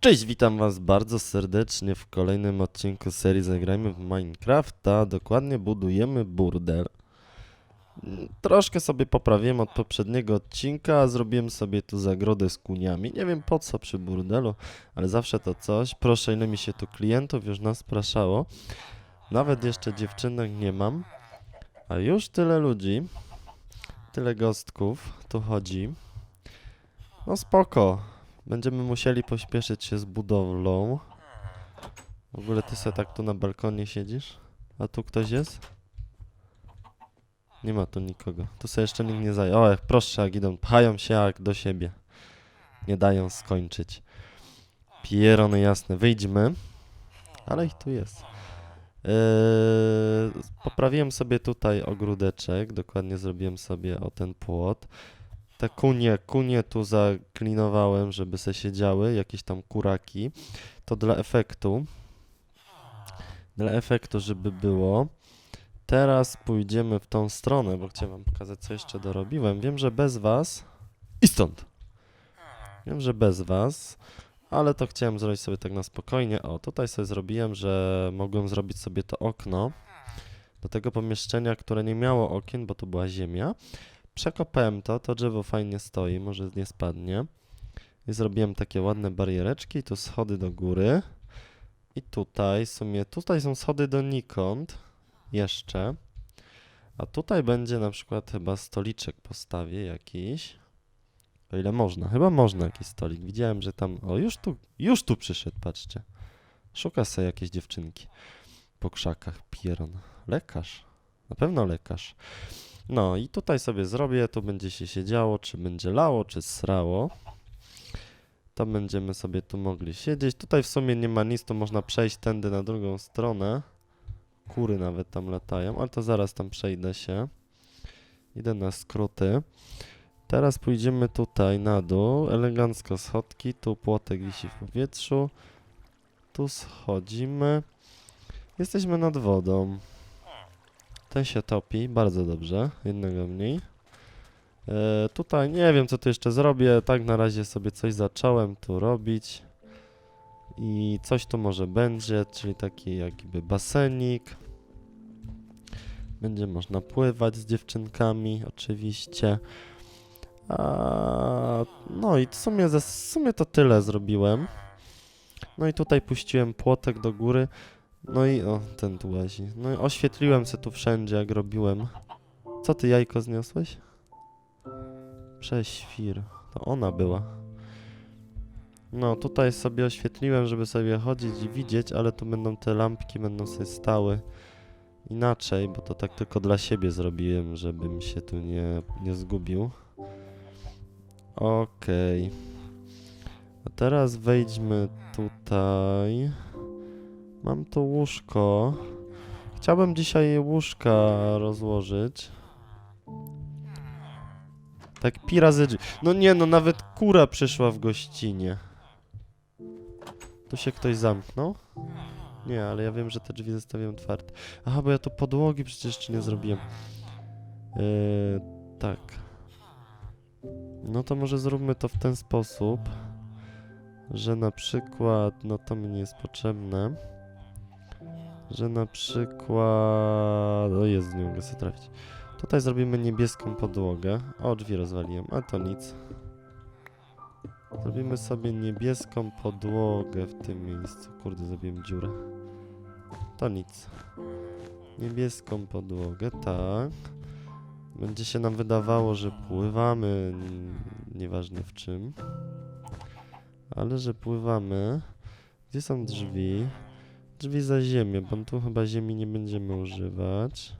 Cześć, witam was bardzo serdecznie w kolejnym odcinku serii Zagrajmy w Minecrafta. Dokładnie budujemy burdel. Troszkę sobie poprawiłem od poprzedniego odcinka, zrobiłem sobie tu zagrodę z kuniami. Nie wiem po co przy burdelu, ale zawsze to coś. Proszę, ile mi się tu klientów już nas spraszało. Nawet jeszcze dziewczynek nie mam, a już tyle ludzi, tyle gostków tu chodzi. No spoko. Będziemy musieli pośpieszyć się z budowlą. W ogóle ty se tak tu na balkonie siedzisz? A tu ktoś jest? Nie ma tu nikogo. Tu sobie jeszcze nikt nie zajął. O, jak proszę. Pchają się jak do siebie. Nie dają skończyć. Pierony jasne. Wyjdźmy. Ale ich tu jest. Eee, poprawiłem sobie tutaj ogródeczek. Dokładnie zrobiłem sobie o ten płot. Te kunie, kunie tu zaklinowałem, żeby se siedziały, jakieś tam kuraki. To dla efektu. Dla efektu, żeby było. Teraz pójdziemy w tą stronę, bo chciałem wam pokazać, co jeszcze dorobiłem. Wiem, że bez was... I stąd! Wiem, że bez was, ale to chciałem zrobić sobie tak na spokojnie. O, tutaj sobie zrobiłem, że mogłem zrobić sobie to okno do tego pomieszczenia, które nie miało okien, bo tu była ziemia. Przekopałem to, to drzewo fajnie stoi, może nie spadnie. I zrobiłem takie ładne bariereczki, tu schody do góry. I tutaj, w sumie, tutaj są schody donikąd, jeszcze. A tutaj będzie na przykład chyba stoliczek postawię jakiś. O ile można, chyba można jakiś stolik. Widziałem, że tam, o już tu, już tu przyszedł, patrzcie. Szuka sobie jakieś dziewczynki po krzakach, pieron. Lekarz, na pewno lekarz. No i tutaj sobie zrobię, tu będzie się siedziało, czy będzie lało, czy srało. To będziemy sobie tu mogli siedzieć. Tutaj w sumie nie ma nic, to można przejść tędy na drugą stronę. Kury nawet tam latają, ale to zaraz tam przejdę się. Idę na skróty. Teraz pójdziemy tutaj na dół, elegancko schodki, tu płotek wisi w powietrzu. Tu schodzimy. Jesteśmy nad wodą. Ten się topi, bardzo dobrze, jednego mniej. E, tutaj nie wiem, co tu jeszcze zrobię, tak na razie sobie coś zacząłem tu robić. I coś tu może będzie, czyli taki jakby basenik. Będzie można pływać z dziewczynkami, oczywiście. A, no i w sumie, w sumie to tyle zrobiłem. No i tutaj puściłem płotek do góry. No i o, ten tu łazi. No i oświetliłem se tu wszędzie, jak robiłem. Co ty jajko zniosłeś? Prześwir. To ona była. No, tutaj sobie oświetliłem, żeby sobie chodzić i widzieć, ale tu będą te lampki, będą sobie stały inaczej, bo to tak tylko dla siebie zrobiłem, żebym się tu nie, nie zgubił. Okej. A teraz wejdźmy tutaj. Mam tu łóżko. Chciałbym dzisiaj łóżka rozłożyć. Tak pi razy. No nie, no nawet kura przyszła w gościnie. Tu się ktoś zamknął? Nie, ale ja wiem, że te drzwi zostawiam otwarte. Aha, bo ja tu podłogi przecież jeszcze nie zrobiłem. Yy, tak. No to może zróbmy to w ten sposób, że na przykład, no to mi nie jest potrzebne że na przykład... O jest, nie mogę sobie trafić. Tutaj zrobimy niebieską podłogę. O, drzwi rozwaliłem, a to nic. Zrobimy sobie niebieską podłogę w tym miejscu. Kurde, zrobiłem dziurę. To nic. Niebieską podłogę, tak. Będzie się nam wydawało, że pływamy, nieważne w czym. Ale że pływamy. Gdzie są drzwi? Drzwi za ziemię, bo tu chyba ziemi nie będziemy używać.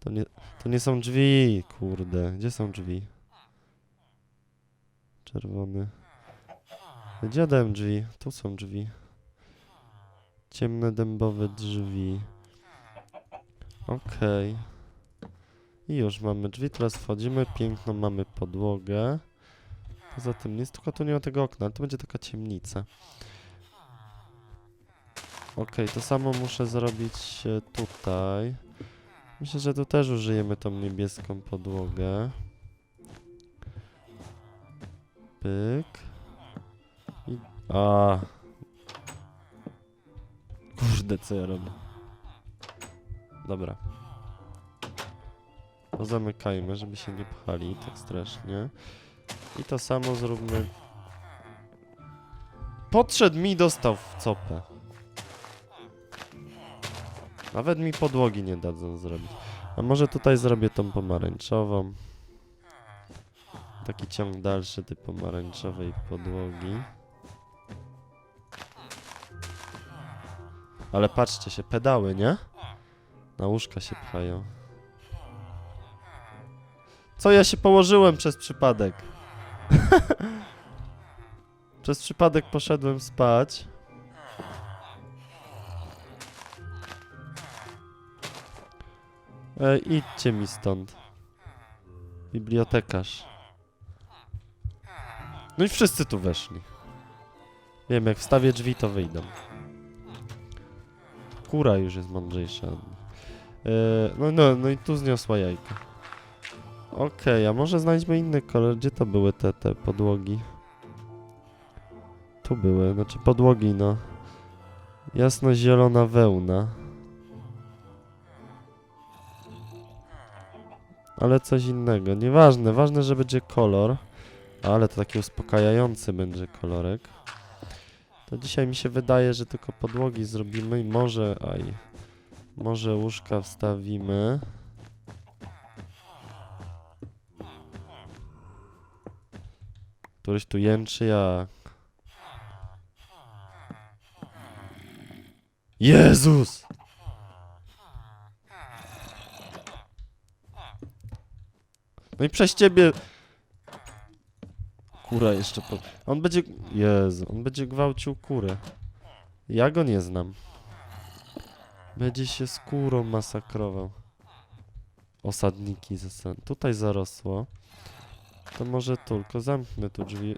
To nie, to nie są drzwi, kurde. Gdzie są drzwi? Czerwony. Gdzie dałem drzwi? Tu są drzwi. Ciemne dębowe drzwi. Okej. I już mamy drzwi, teraz wchodzimy, piękną mamy podłogę. Poza tym nic, tylko tu nie ma tego okna, to będzie taka ciemnica. Okej, to samo muszę zrobić e, tutaj. Myślę, że tu też użyjemy tą niebieską podłogę. Pyk. I A. Kurde, co ja robię? Dobra. Pozamykajmy, żeby się nie pchali tak strasznie. I to samo zróbmy. Podszedł mi dostał w copę. Nawet mi podłogi nie dadzą zrobić. A może tutaj zrobię tą pomarańczową. Taki ciąg dalszy tej pomarańczowej podłogi. Ale patrzcie się, pedały, nie? Na łóżka się pchają. Co ja się położyłem przez przypadek? przez przypadek poszedłem spać. Ej, idźcie mi stąd. Bibliotekarz. No i wszyscy tu weszli. Wiem, jak wstawię drzwi, to wyjdą. Kura już jest mądrzejsza. E, no, no, no i tu zniosła jajka. Okej, a może znajdźmy inny kolor. Gdzie to były te, te podłogi? Tu były, znaczy podłogi, no. Jasno-zielona wełna. Ale coś innego. Nieważne, ważne, że będzie kolor. Ale to taki uspokajający będzie kolorek. To dzisiaj mi się wydaje, że tylko podłogi zrobimy i może, aj, może łóżka wstawimy. Któryś tu jęczy jak... Jezus! No i przez ciebie... Kura jeszcze po... On będzie... Jezu, on będzie gwałcił kurę. Ja go nie znam. Będzie się skórą masakrował. Osadniki zasad. Tutaj zarosło. To może tylko zamknę tu drzwi.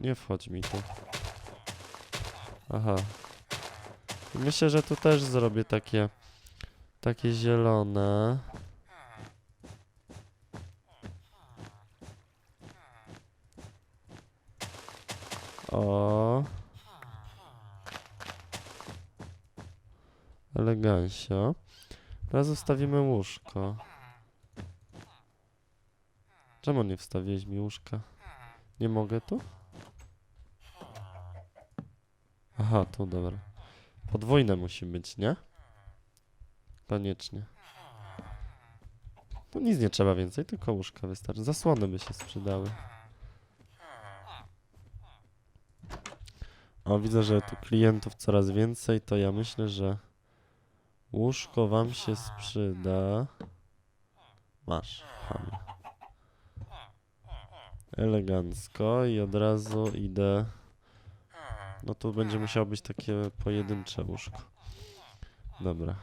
Nie wchodź mi tu. Aha. Myślę, że tu też zrobię takie... Takie zielone. O. Elegancio. Teraz zostawimy łóżko. Czemu nie wstawiłeś mi łóżka? Nie mogę tu? Aha, tu dobra. Podwójne musi być, nie? Koniecznie. Tu nic nie trzeba więcej, tylko łóżka wystarczy. Zasłony by się sprzedały. O, widzę, że tu klientów coraz więcej, to ja myślę, że łóżko wam się sprzyda. Masz, chamie. Elegancko i od razu idę. No tu będzie musiało być takie pojedyncze łóżko. Dobra.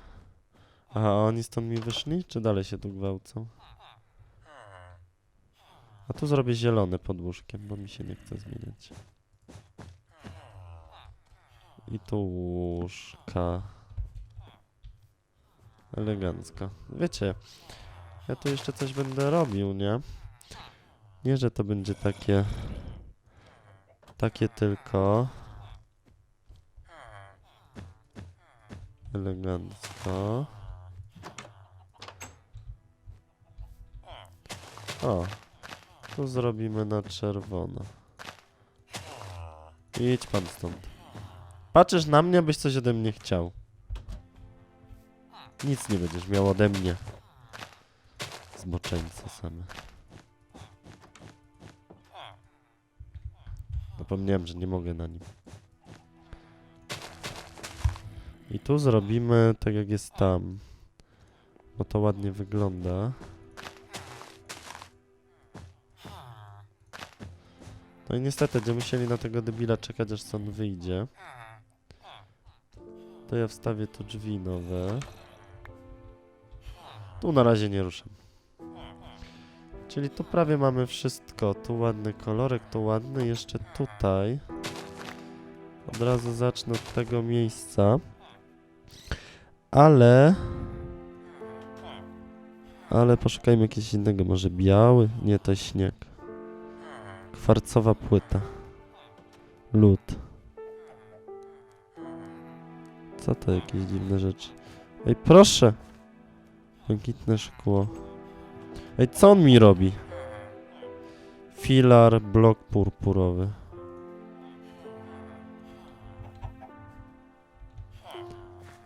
Aha, a oni stąd mi wyszli? Czy dalej się tu gwałcą? A tu zrobię zielone pod łóżkiem, bo mi się nie chce zmieniać. I tu łóżka. Elegancko. Wiecie, ja tu jeszcze coś będę robił, nie? Nie, że to będzie takie... Takie tylko. Elegancko. O, tu zrobimy na czerwono. Idź pan stąd. Patrzysz na mnie, byś coś ode mnie chciał. Nic nie będziesz miał ode mnie. Zboczeńce same. Zapomniałem, że nie mogę na nim. I tu zrobimy tak jak jest tam. Bo to ładnie wygląda. No i niestety będziemy musieli na tego debila czekać aż stąd wyjdzie. To ja wstawię tu drzwi nowe. Tu na razie nie ruszam. Czyli tu prawie mamy wszystko. Tu ładny kolorek, tu ładny. Jeszcze tutaj. Od razu zacznę od tego miejsca. Ale... Ale poszukajmy jakiegoś innego. Może biały? Nie, to śnieg. Kwarcowa płyta. Lód. Co to jakieś dziwne rzeczy? Ej, proszę! Błękitne szkło. Ej, co on mi robi? Filar, blok purpurowy.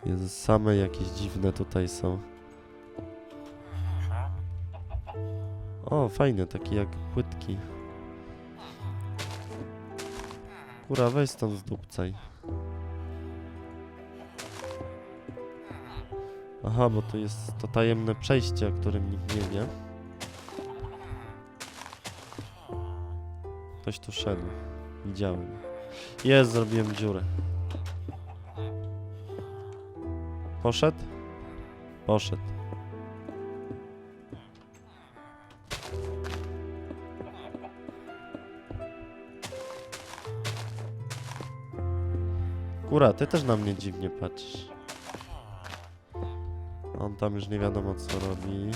Jezu, same jakieś dziwne tutaj są. O, fajne, takie jak płytki. Kura, weź stąd zdupcaj. Aha, bo to jest to tajemne przejście, o którym nikt nie wie. Ktoś tu szedł. Widziałem. Jest, zrobiłem dziurę. Poszedł? Poszedł. Kura, ty też na mnie dziwnie patrzysz. On tam już nie wiadomo co robi.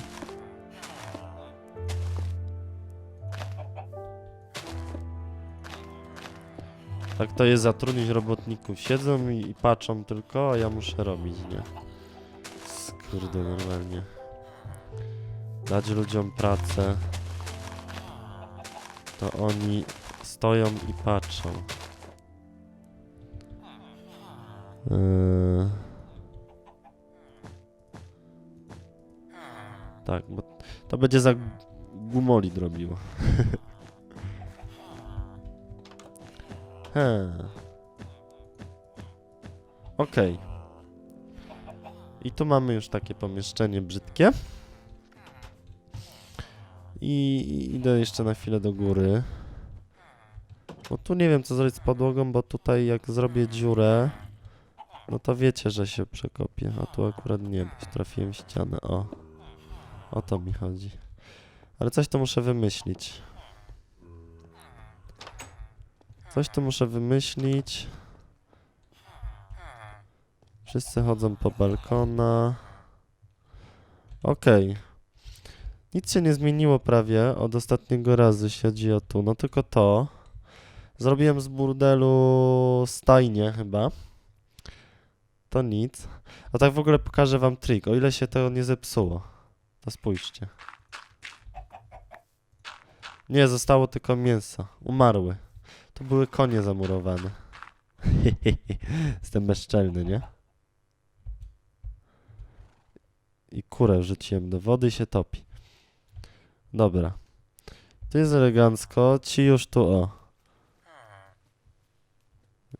Tak to jest zatrudnić robotników. Siedzą i, patrzą tylko, a ja muszę robić, nie? Kurde, normalnie. Dać ludziom pracę. To oni stoją i patrzą. Yy. Tak, bo to będzie za gumolit robiło. He. Okej. I tu mamy już takie pomieszczenie brzydkie. I idę jeszcze na chwilę do góry. Bo tu nie wiem co zrobić z podłogą, bo tutaj jak zrobię dziurę, no to wiecie, że się przekopię. A tu akurat nie, bo trafiłem ścianę. O. O to mi chodzi. Ale coś tu muszę wymyślić. Coś tu muszę wymyślić. Wszyscy chodzą po balkona. Okej. Nic się nie zmieniło prawie od ostatniego razu, jeśli chodzi o tu. No tylko to. Zrobiłem z burdelu stajnię chyba. To nic. A tak w ogóle pokażę wam trik. O ile się to nie zepsuło. To spójrzcie. Nie, zostało tylko mięso. Umarły. To były konie zamurowane. Jestem bezczelny, nie? I kurę rzuciłem do wody i się topi. Dobra. Tu jest elegancko. Ci już tu, o.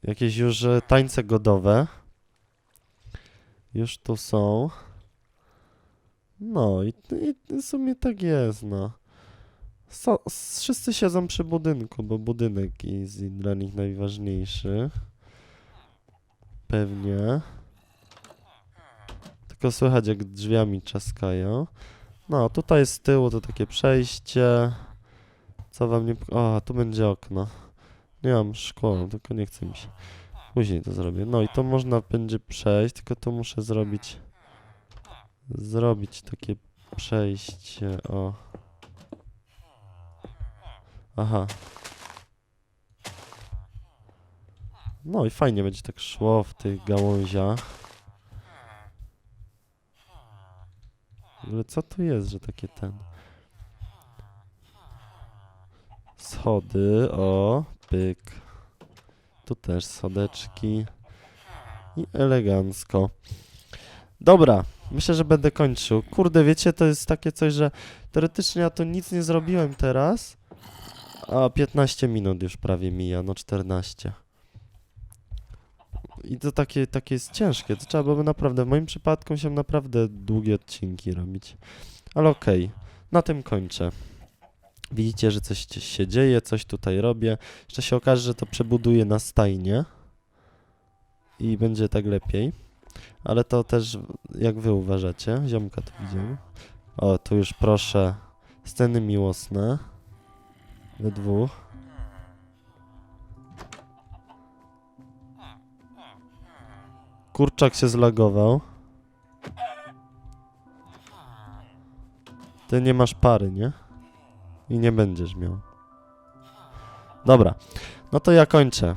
Jakieś już e, tańce godowe. Już tu są. No i, i w sumie tak jest, no. So, wszyscy siedzą przy budynku, bo budynek jest dla nich najważniejszy. Pewnie. Tylko słychać jak drzwiami trzaskają. No, tutaj z tyłu to takie przejście. Co wam nie... O, tu będzie okno. Nie mam szkła, tylko nie chce mi się. Później to zrobię. No i to można będzie przejść, tylko tu muszę zrobić... Zrobić takie przejście, o. Aha. No i fajnie będzie tak szło w tych gałąziach. Ogóle co tu jest, że takie ten... Schody, o, pyk. Tu też schodeczki. I elegancko. Dobra, myślę, że będę kończył. Kurde, wiecie, to jest takie coś, że teoretycznie ja tu nic nie zrobiłem teraz, a 15 minut już prawie mija, no 14. I to takie, takie jest ciężkie, to trzeba byłoby naprawdę, w moim przypadku się naprawdę długie odcinki robić. Ale okej, na tym kończę. Widzicie, że coś się dzieje, coś tutaj robię. Jeszcze się okaże, że to przebuduję na stajnie. I będzie tak lepiej. Ale to też, jak wy uważacie, ziomka tu widziałem. O, tu już proszę, sceny miłosne. We dwóch. Kurczak się zlagował. Ty nie masz pary, nie? I nie będziesz miał. Dobra, no to ja kończę.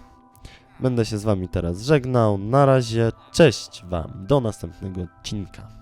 Będę się z wami teraz żegnał. Na razie, cześć wam, do następnego odcinka.